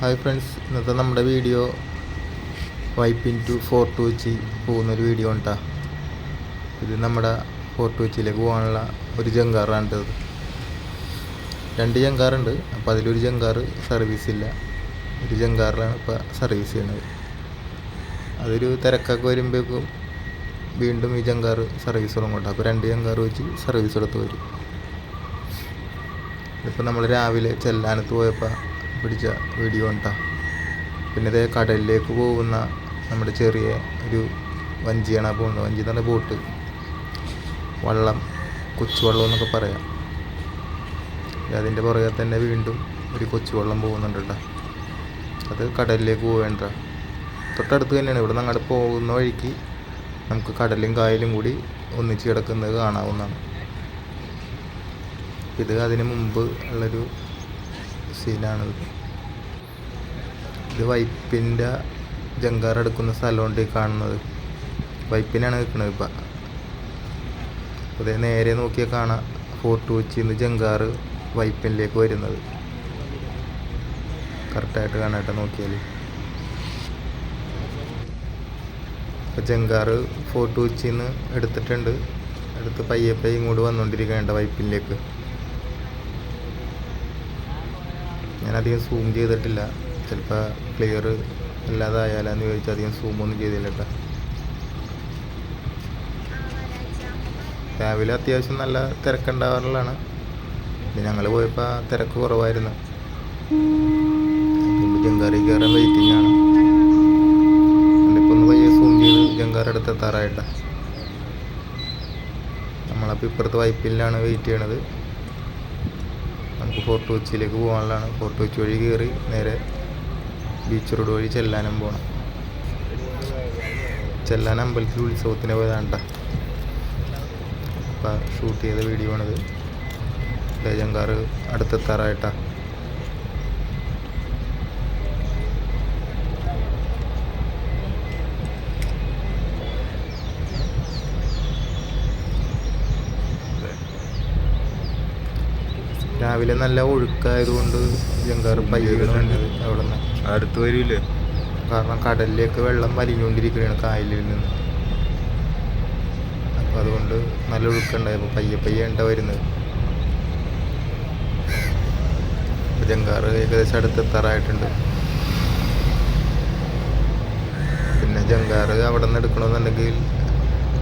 Hi friends ഇന്നത്തെ നമ്മുടെ video Vypin to Fort Kochi പോകുന്നൊരു വീഡിയോ ഉണ്ടാ? ഇത് നമ്മുടെ ഫോർട്ട് കൊച്ചിയിലേക്ക് പോകാനുള്ള ഒരു ജങ്കാറാണ് ഇത്. രണ്ട് ജങ്കാറുണ്ട് അപ്പോൾ അതിലൊരു ജങ്കാറ് സർവീസ് ഇല്ല. ഒരു ജങ്കാറിലാണ് ഇപ്പോൾ സർവീസ് ചെയ്യുന്നത്. അതൊരു തിരക്കൊക്കെ വരുമ്പോഴേക്കും വീണ്ടും ഈ ജങ്കാറ് സർവീസ് തുടങ്ങുന്നുണ്ട് അപ്പോൾ രണ്ട് ജങ്കാറ് വെച്ച് സർവീസ് എടുത്ത് വരും. ഇപ്പോൾ നമ്മൾ രാവിലെ ചെല്ലാനത്ത് പോയപ്പോൾ പിടിച്ച വീഡിയോ ഉണ്ടാ പിന്നെ ഇതേ കടലിലേക്ക് പോകുന്ന നമ്മുടെ ചെറിയ ഒരു വഞ്ചിയാണ് പോകുന്നത്. വഞ്ചി എന്ന് ബോട്ട്. വള്ളം കൊച്ചുവള്ളം എന്നൊക്കെ പറയാം. അതിന്റെ പുറകെ തന്നെ വീണ്ടും ഒരു കൊച്ചുവള്ളം പോകുന്നുണ്ട് കേട്ടോ അത് കടലിലേക്ക് പോവേണ്ട തൊട്ടടുത്ത് തന്നെയാണ്. ഇവിടെ നിന്ന് അങ്ങോട്ട് പോകുന്ന വഴിക്ക് നമുക്ക് കടലും കായലും കൂടി ഒന്നിച്ച് കിടക്കുന്നത് കാണാവുന്നതാണ്. ഇത് അതിന് മുമ്പ് ഉള്ളൊരു സീനാണിത് ഇത് വൈപ്പിന്റെ ജങ്കാർ എടുക്കുന്ന സ്ഥലമുണ്ട് കാണുന്നത്. വൈപ്പിനാണ് നിൽക്കുന്നത് ഇപ്പം. അതേ നേരെ നോക്കിയാൽ കാണാം ഫോർട്ട് കൊച്ചിയിൽ നിന്ന് ജങ്കാർ വൈപ്പിനിലേക്ക് വരുന്നത്. കറക്റ്റായിട്ട് കാണാട്ടെ നോക്കിയാൽ ഇപ്പം ജങ്കാറ് ഫോർട്ട് കൊച്ചിയിൽ നിന്ന് എടുത്തിട്ടുണ്ട്. എടുത്ത് പയ്യെ പയ്യെ ഇങ്ങോട്ട് വന്നുകൊണ്ടിരിക്കുകയാണ് വൈപ്പിനിലേക്ക്. ഞാൻ അധികം സൂം ചെയ്തിട്ടില്ല. ചിലപ്പോൾ ക്ലിയർ അല്ലാതായാലെന്ന് ചോദിച്ചാൽ അധികം സൂമൊന്നും ചെയ്തില്ല കേട്ടോ. രാവിലെ അത്യാവശ്യം നല്ല തിരക്കുണ്ടാവാറുള്ളതാണ്. പിന്നെ ഞങ്ങൾ പോയപ്പോൾ തിരക്ക് കുറവായിരുന്നു. ജങ്കാറി കയറാൻ വെയിറ്റിംഗ് ആണ്. ഇപ്പോൾ ഒന്ന് പയ്യെ സൂം ചെയ്ത് ജങ്കാർ അടുത്ത് എത്താറായിട്ടാണ് നമ്മളപ്പോൾ ഇപ്പുറത്ത് വൈപ്പിലാണ് വെയിറ്റ് ചെയ്യണത്. നമുക്ക് ഫോർട്ട് കൊച്ചിയിലേക്ക് പോകാനുള്ളതാണ്. ഫോർട്ട് കൊച്ചി വഴി കയറി നേരെ ബീച്ച് റോഡ് വഴി ചെല്ലാനം പോകണം ചെല്ലാൻ അമ്പലത്തിൽ ഉത്സവത്തിന് പോയതാണ്ട അപ്പം ഷൂട്ട് ചെയ്ത വീഡിയോ ആണിത്. ജങ്കാറ് അടുത്തെത്താറായിട്ടാ. രാവിലെ നല്ല ഒഴുക്കായതുകൊണ്ട് ജങ്കാറ് പയ്യുന്നുണ്ട് അവിടെ നിന്ന് അടുത്ത് വരില്ലേ? കാരണം കടലിലേക്ക് വെള്ളം വലിഞ്ഞുകൊണ്ടിരിക്കുകയാണ് കായലിൽ നിന്ന്. അപ്പം അതുകൊണ്ട് നല്ല ഒഴുക്കുണ്ടായി. അപ്പോൾ പയ്യെ പയ്യെ ഉണ്ട വരുന്നത്. ജങ്കാറ് ഏകദേശം അടുത്തെത്താറായിട്ടുണ്ട്. പിന്നെ ജങ്കാറ് അവിടെ നിന്ന് എടുക്കണമെന്നുണ്ടെങ്കിൽ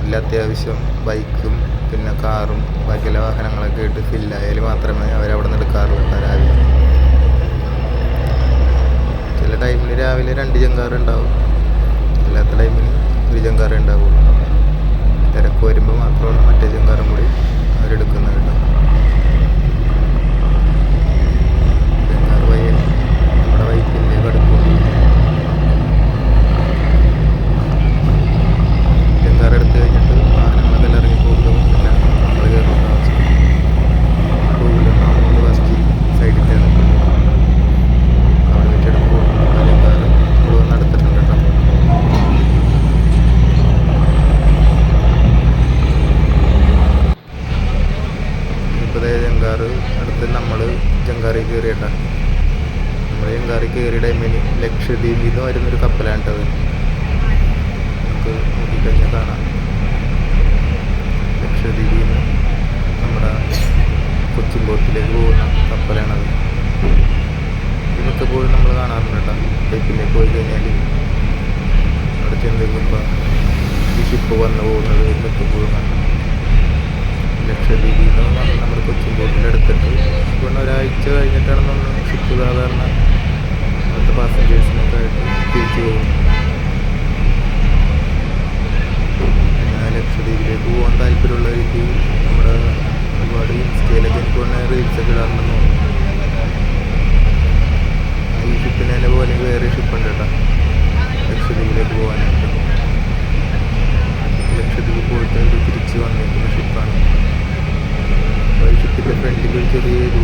എല്ലാ അത്യാവശ്യം ബൈക്കും പിന്നെ കാറും ബാക്കിയുള്ള വാഹനങ്ങളൊക്കെ ആയിട്ട് ഫില്ലായാൽ മാത്രമേ അവരവിടെ നിന്ന് എടുക്കാറുള്ളൂ രാവിലെ. ചില ടൈമിൽ രാവിലെ രണ്ട് ജങ്കാറ് ഉണ്ടാവും. അല്ലാത്ത ടൈമിൽ ഒരു ജങ്കാറേ ഉണ്ടാവുള്ളൂ. തിരക്ക് വരുമ്പോൾ മാത്രമാണ് മറ്റേ ജങ്കാറും കൂടി അവരെടുക്കുന്നത് കേട്ടോ ജങ്കാറ് പയ്യെ നമ്മുടെ വൈപ്പിലേക്ക് അടുത്തുകൊണ്ടിരിക്കും ജങ്കാറ് എടുത്ത് കഴിഞ്ഞിട്ട് വാഹനങ്ങളൊക്കെ എല്ലാം ഇറങ്ങി പോകുമ്പോൾ പിന്നെ നമ്മൾ കയറുന്ന അവസ്ഥ ടൂ വീലർ നമ്മൾ ഫസ്റ്റ് സൈഡിൽ നിൽക്കുന്നത് അവിടെ വെച്ചെടുത്ത് പോകുന്ന ജങ്കാറ് ഇവിടെ വന്ന് അടുത്തിട്ടുണ്ട് കേട്ടോ ഇപ്പോൾ ജങ്കാറ് അടുത്ത് നമ്മൾ ജങ്കാറിൽ കയറിയിട്ട. നമ്മൾ ജങ്കാറിൽ കയറിയ ടൈമിൽ ലക്ഷദ്വീപിൽ നിന്ന് വരുന്നൊരു കപ്പലാണ് കേട്ടത് നമുക്ക് നോക്കിക്കഴിഞ്ഞാൽ കാണാം. ലക്ഷദ്വീപിൽ നിന്ന് നമ്മുടെ കൊച്ചിൻ ബോട്ടിലേക്ക് പോകുന്ന കപ്പലാണത്. ഇതൊക്കെ പോയി നമ്മൾ കാണാറുണ്ട് കേട്ടോ പൈപ്പിലേക്ക് പോയി കഴിഞ്ഞാൽ അവിടെ ചെന്ന് കഴിയുമ്പോൾ ഈ ഷിപ്പ് വന്നു പോകുന്നത് ഇതൊക്കെ പോയി കാണാം. ലക്ഷദ്വീപിൽ നിന്ന് നമ്മൾ കൊച്ചിൻ ബോട്ടിലെടുത്തിട്ട് എടുത്തിട്ട് ഒരാഴ്ച കഴിഞ്ഞിട്ടാണ് നമ്മൾ ഷിപ്പ് സാധാരണ അവിടുത്തെ പാസഞ്ചേഴ്സിനൊക്കെ ആയിട്ട് തിരിച്ചു പോകുന്നത്. പിന്നെ ലക്ഷദ്വീപിലേക്ക് പോകാൻ താല്പര്യമുള്ളവർക്ക് നമ്മുടെ ഒരുപാട് ഇൻസ്റ്റയിലൊക്കെ എനിക്ക് തോന്നുന്ന റീൽസൊക്കെ ഇടാറുണ്ടെന്ന് തോന്നുന്നു. ഈ ഷിപ്പിനെ പോലെ വേറെ ഷിപ്പുണ്ട് കേട്ടോ. ലക്ഷദ്വീപിലേക്ക് പോകാനായിട്ട്. ലക്ഷദ്വീപ് പോയിട്ട് തിരിച്ച് വന്നിരിക്കുന്ന ഷിപ്പാണ് ഷിപ്പിന്റെ ഫ്രണ്ടിൽ ഒരു ചെറിയ ഇത്